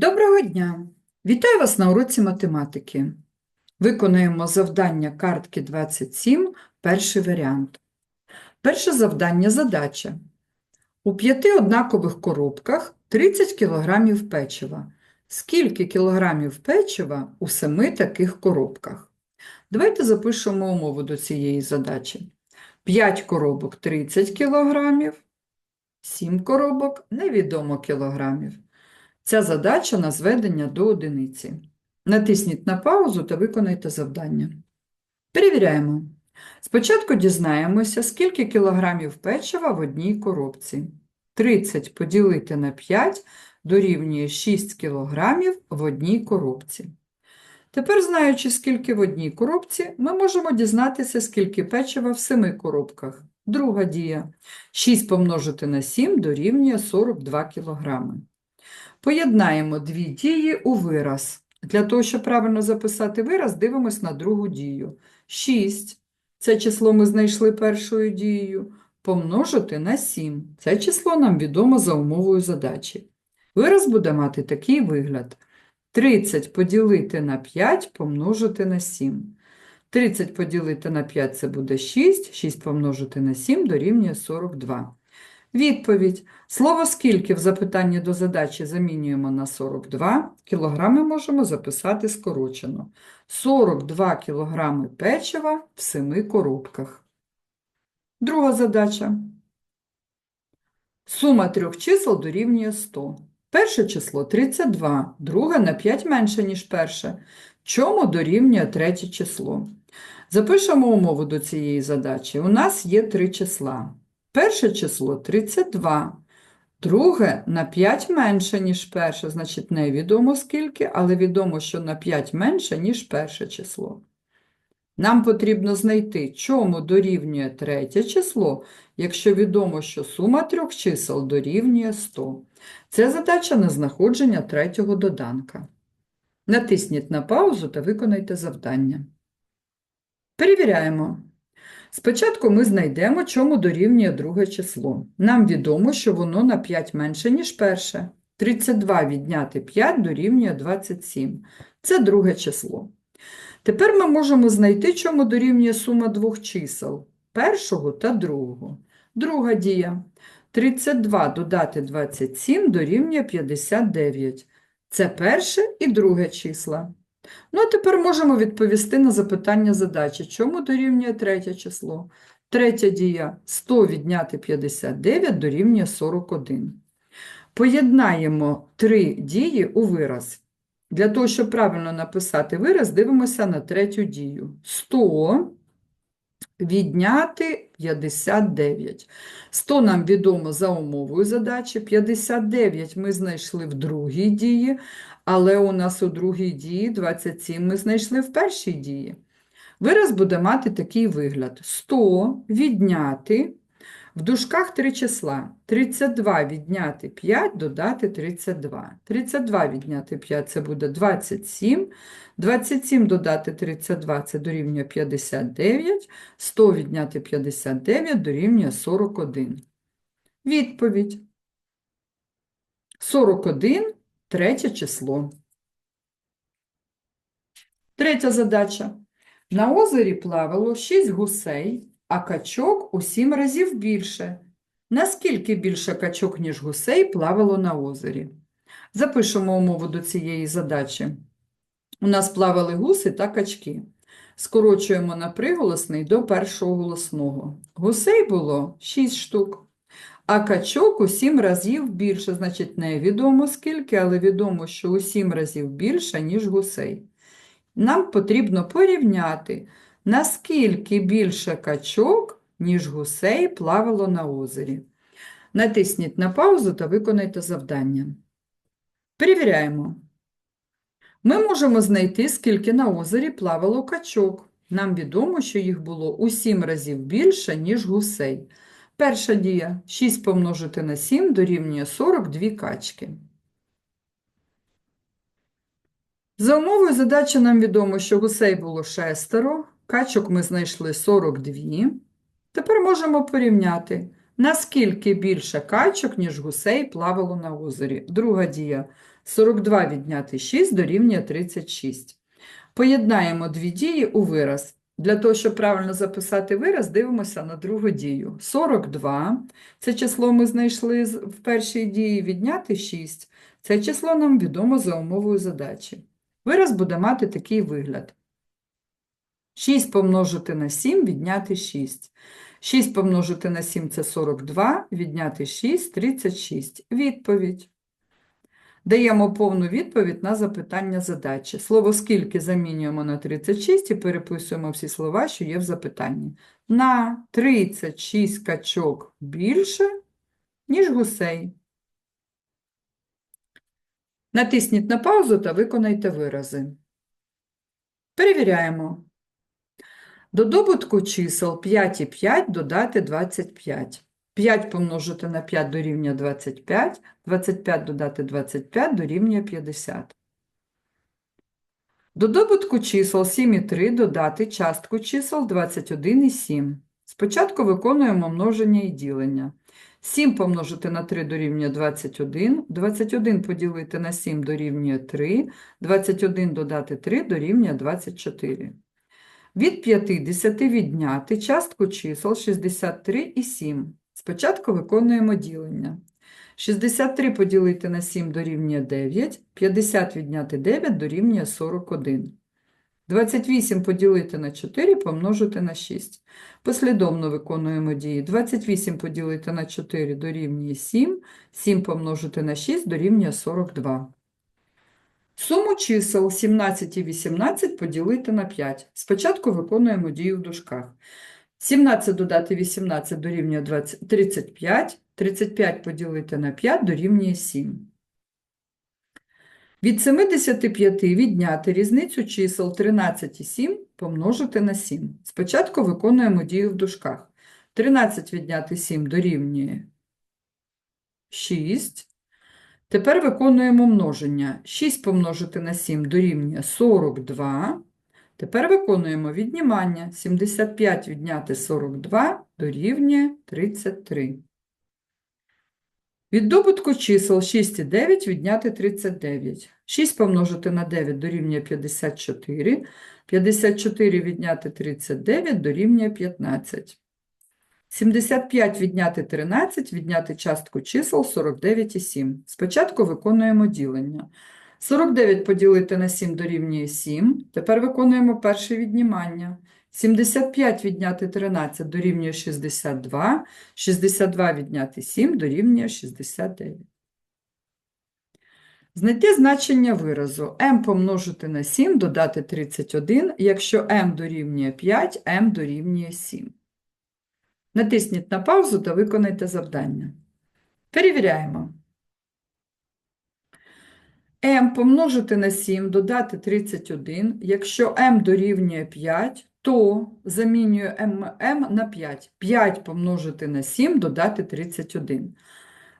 Доброго дня! Вітаю вас на уроці математики. Виконуємо завдання картки 27, перший варіант. Перше завдання – задача. У п'яти однакових коробках 30 кг печива. Скільки кілограмів печива у семи таких коробках? Давайте запишемо умову до цієї задачі. 5 коробок 30 кг, 7 коробок невідомо кілограмів. Ця задача на зведення до одиниці. Натисніть на паузу та виконайте завдання. Перевіряємо. Спочатку дізнаємося, скільки кілограмів печива в одній коробці. 30 поділити на 5 дорівнює 6 кілограмів в одній коробці. Тепер, знаючи, скільки в одній коробці, ми можемо дізнатися, скільки печива в семи коробках. Друга дія. 6 помножити на 7 дорівнює 42 кілограми. Поєднаємо дві дії у вираз. Для того, щоб правильно записати вираз, дивимось на другу дію. 6. Це число ми знайшли першою дією. Помножити на 7. Це число нам відомо за умовою задачі. Вираз буде мати такий вигляд. 30 поділити на 5 помножити на 7. 30 поділити на 5 це буде 6, 6 помножити на 7 дорівнює 42. Відповідь. Слово «скільки» в запитанні до задачі замінюємо на 42, кілограми можемо записати скорочено. 42 кілограми печива в 7 коробках. Друга задача. Сума трьох чисел дорівнює 100. Перше число 32, друге на 5 менше, ніж перше. Чому дорівнює третє число? Запишемо умову до цієї задачі. У нас є три числа. Перше число 32, друге на 5 менше, ніж перше, значить невідомо скільки, але відомо, що на 5 менше, ніж перше число. Нам потрібно знайти, чому дорівнює третє число, якщо відомо, що сума трьох чисел дорівнює 100. Це задача на знаходження третього доданка. Натисніть на паузу та виконайте завдання. Перевіряємо. Спочатку ми знайдемо, чому дорівнює друге число. Нам відомо, що воно на 5 менше, ніж перше. 32 відняти 5 дорівнює 27. Це друге число. Тепер ми можемо знайти, чому дорівнює сума двох чисел першого та другого. Друга дія. 32 додати 27 дорівнює 59. Це перше і друге числа. Ну, а тепер можемо відповісти на запитання задачі, чому дорівнює третє число. Третя дія 100 відняти 59 дорівнює 41. Поєднаємо три дії у вираз. Для того, щоб правильно написати вираз, дивимося на третю дію. 100 відняти 59. 100 нам відомо за умовою задачі, 59 ми знайшли в другій дії, але у нас у другій дії 27 ми знайшли в першій дії. Вираз буде мати такий вигляд: 100 відняти в дужках три числа. 32 відняти 5, додати 32. 32 відняти 5 це буде 27. 27 додати 32 це дорівнює 59. 100 відняти 59 дорівнює 41. Відповідь. 41 третє число. Третя задача. На озері плавало 6 гусей, а качок у 7 разів більше. Наскільки більше качок, ніж гусей, плавало на озері? Запишемо умову до цієї задачі. У нас плавали гуси та качки. Скорочуємо на приголосний до першого голосного. Гусей було 6 штук. А качок у 7 разів більше, значить, невідомо скільки, але відомо, що у 7 разів більше, ніж гусей. Нам потрібно порівняти, наскільки більше качок, ніж гусей, плавало на озері. Натисніть на паузу та виконайте завдання. Перевіряємо. Ми можемо знайти, скільки на озері плавало качок. Нам відомо, що їх було у 7 разів більше, ніж гусей. Перша дія 6 помножити на 7 дорівнює 42 качки. За умовою задачі нам відомо, що гусей було шестеро, качок ми знайшли 42. Тепер можемо порівняти, Наскільки більше качок, ніж гусей плавало на озері? Друга дія. 42 відняти 6 дорівнює 36. Поєднаємо дві дії у вираз. Для того, щоб правильно записати вираз, дивимося на другу дію. 42 – це число ми знайшли в першій дії, відняти 6. Це число нам відомо за умовою задачі. Вираз буде мати такий вигляд. 6 помножити на 7, відняти 6. 6 помножити на 7 – це 42, відняти 6 – 36. Відповідь. Даємо повну відповідь на запитання задачі. Слово «скільки» замінюємо на 36 і переписуємо всі слова, що є в запитанні. На 36 качок більше, ніж гусей. Натисніть на паузу та виконайте вирази. Перевіряємо. До добутку чисел 5 і 5 додати 25. 5 помножити на 5 дорівнює 25, 25 додати 25 дорівнює 50. До добутку чисел 7 і 3 додати частку чисел 21 і 7. Спочатку виконуємо множення і ділення. 7 помножити на 3 дорівнює 21, 21 поділити на 7 дорівнює 3, 21 додати 3 дорівнює 24. Від 50 відняти частку чисел 63 і 7. Спочатку виконуємо ділення. 63 поділити на 7 дорівнює 9, 50 відняти 9 дорівнює 41. 28 поділити на 4 помножити на 6. Послідовно виконуємо дії. 28 поділити на 4 дорівнює 7, 7 помножити на 6 дорівнює 42. Суму чисел 17 і 18 поділити на 5. Спочатку виконуємо дію в дужках. 17 додати 18 дорівнює 20 35, 35 поділити на 5 дорівнює 7. Від 75 відняти різницю чисел 13 і 7 помножити на 7. Спочатку виконуємо дію в дужках. 13 відняти 7 дорівнює 6. Тепер виконуємо множення. 6 помножити на 7 дорівнює 42. Тепер виконуємо віднімання. 75 відняти 42 дорівнює 33. Від добутку чисел 6 і 9 відняти 39. 6 помножити на 9 дорівнює 54. 54 відняти 39 дорівнює 15. 75 відняти 13, відняти частку чисел 49 і 7. Спочатку виконуємо ділення. 49 поділити на 7 дорівнює 7. Тепер виконуємо перше віднімання. 75 відняти 13 дорівнює 62. 62 відняти 7 дорівнює 69. Знайти значення виразу m помножити на 7 додати 31, якщо m дорівнює 5, m дорівнює 7. Натисніть на паузу та виконайте завдання. Перевіряємо. m помножити на 7 додати 31. Якщо m дорівнює 5, то замінюю m на 5. 5 помножити на 7 додати 31.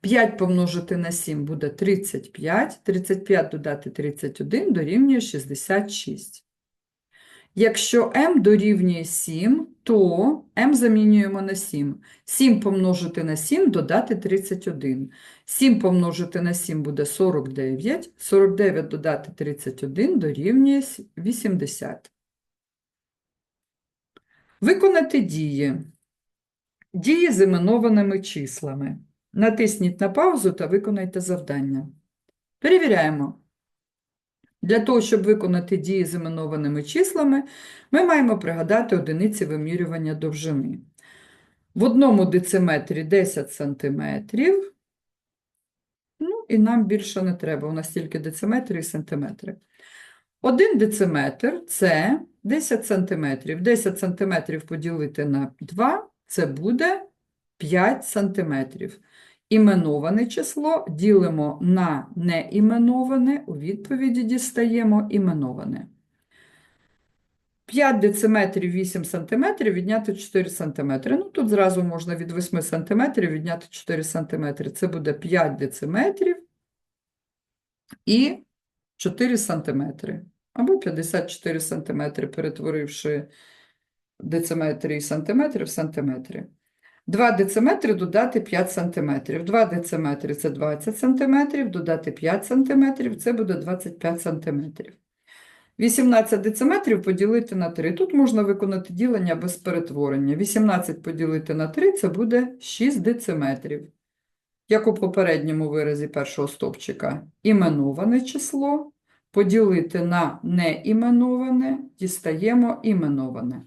5 помножити на 7 буде 35. 35 додати 31 дорівнює 66. Якщо m дорівнює 7, то m замінюємо на 7. 7 помножити на 7 додати 31. 7 помножити на 7 буде 49. 49 додати 31 дорівнює 80. Виконати дії. Дії з іменованими числами. Натисніть на паузу та виконайте завдання. Перевіряємо. Для того, щоб виконати дії з іменованими числами, ми маємо пригадати одиниці вимірювання довжини. В одному дециметрі 10 сантиметрів. Ну, і нам більше не треба, у нас тільки дециметри і сантиметри. Один дециметр – це 10 сантиметрів. 10 сантиметрів поділити на 2 – це буде 5 сантиметрів. Іменоване число ділимо на неіменоване, у відповіді дістаємо іменоване. 5 дециметрів 8 сантиметрів відняти 4 сантиметри. Ну, тут зразу можна від 8 сантиметрів відняти 4 сантиметри. Це буде 5 дециметрів і 4 сантиметри. Або 54 сантиметри, перетворивши дециметри і сантиметри в сантиметри. 2 дециметри додати 5 сантиметрів. 2 дециметри – це 20 сантиметрів, додати 5 сантиметрів – це буде 25 сантиметрів. 18 дециметрів поділити на 3. Тут можна виконати ділення без перетворення. 18 поділити на 3 – це буде 6 дециметрів. Як у попередньому виразі першого стовпчика. Іменоване число поділити на неіменоване, дістаємо іменоване.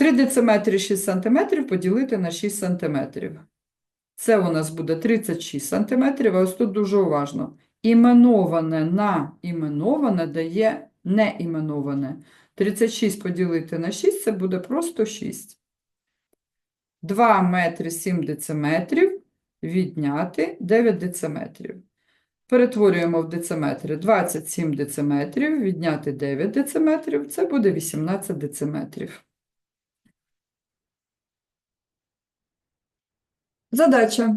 3 дециметри 6 сантиметрів поділити на 6 сантиметрів. Це у нас буде 36 сантиметрів, а ось тут дуже уважно. Іменоване на іменоване дає неіменоване. 36 поділити на 6 – це буде просто 6. 2 метри 7 дециметрів відняти 9 дециметрів. Перетворюємо в дециметри. 27 дециметрів відняти 9 дециметрів – це буде 18 дециметрів. Задача.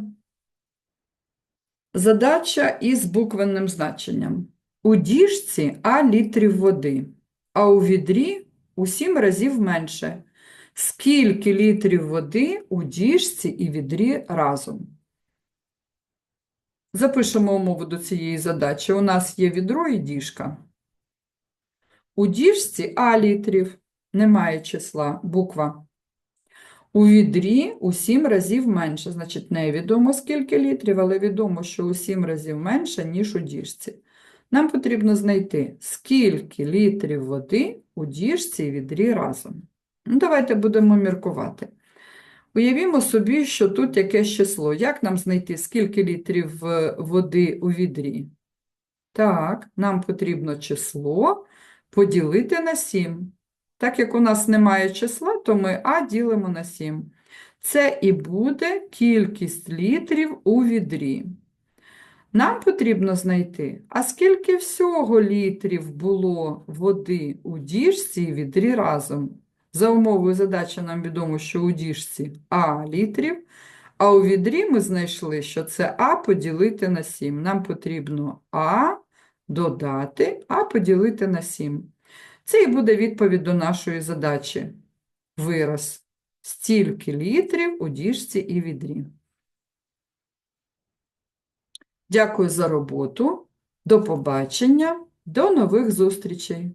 Задача із буквенним значенням. У діжці А літрів води, а у відрі у 7 разів менше. Скільки літрів води у діжці і відрі разом? Запишемо умову до цієї задачі. У нас є відро і діжка. У діжці А літрів немає числа, буква. У відрі у 7 разів менше. Значить, невідомо скільки літрів, але відомо, що у 7 разів менше, ніж у діжці. Нам потрібно знайти, скільки літрів води у діжці і відрі разом. Ну, давайте будемо міркувати. Уявімо собі, що тут якесь число. Як нам знайти, скільки літрів е, води у відрі? Так, нам потрібно число поділити на 7. Так як у нас немає числа, то ми А ділимо на 7. Це і буде кількість літрів у відрі. Нам потрібно знайти, а скільки всього літрів було води у діжці і відрі разом. За умовою задачі нам відомо, що у діжці А літрів, а у відрі ми знайшли, що це А поділити на 7. Нам потрібно А додати А поділити на 7. Це і буде відповідь до нашої задачі. Вираз. Стільки літрів у діжці і відрі. Дякую за роботу. До побачення. До нових зустрічей.